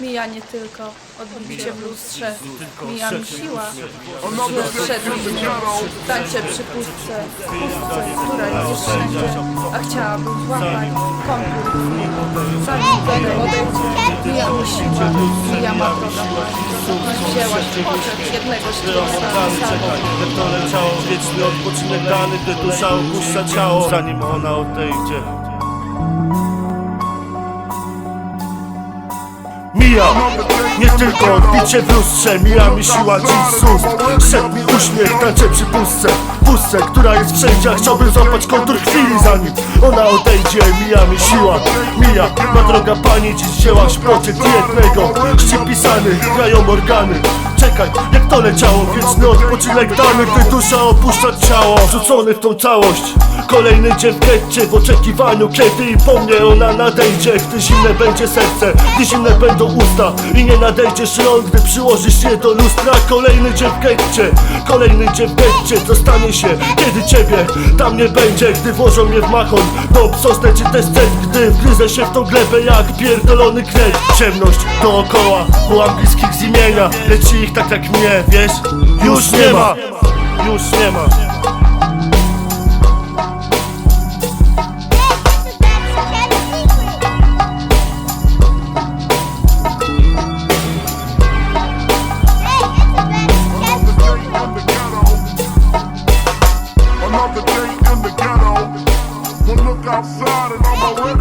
Mija nie tylko odbicie w lustrze, mija mi siła, że wszedł mi tańczę przy pustce, pustce, która jest wszędzie, a chciałabym złapać kontur. Zanim wejdę odejdzie, mija mi siła, mija ma droga Wzięłaś poczet jednego czekaj, jak to leciało Wieczny odpoczynek dany, gdy dusza opuszcza ciało Zanim ona odejdzie Mija, nie tylko odbicie w lustrze Mija mi siła dziś z ust. Szedł mi uśmiech, tańczę przy pustce Pustce, która jest wszędzie Chciałbym złapać kontur chwili zanim ona odejdzie. Mija mi siła, mija Ma droga pani, dziś wzięłaś proces jednego Szczyt pisany, grają organy. Czekaj, jak to leciało Wieczny odpoczynek dany, gdy dusza opuszcza ciało Rzucony w tą całość. Kolejny dzień w getcie w oczekiwaniu Kiedy i po mnie ona nadejdzie. Gdy zimne będzie serce, gdy zimne będą usta. I nie nadejdziesz rąk, gdy przyłożysz je do lustra. Kolejny dzień w getcie, kolejny dzień w getcie się, kiedy ciebie tam nie będzie Gdy włożą mnie w machon, Bob, sosnę czy też set Gdy wgryzę się w tą glebę jak pierdolony kret Ciemność dookoła, wołam bliskich z imienia. Lecz ich tak jak mnie, wiesz? Już nie ma, już nie ma outside and on my way.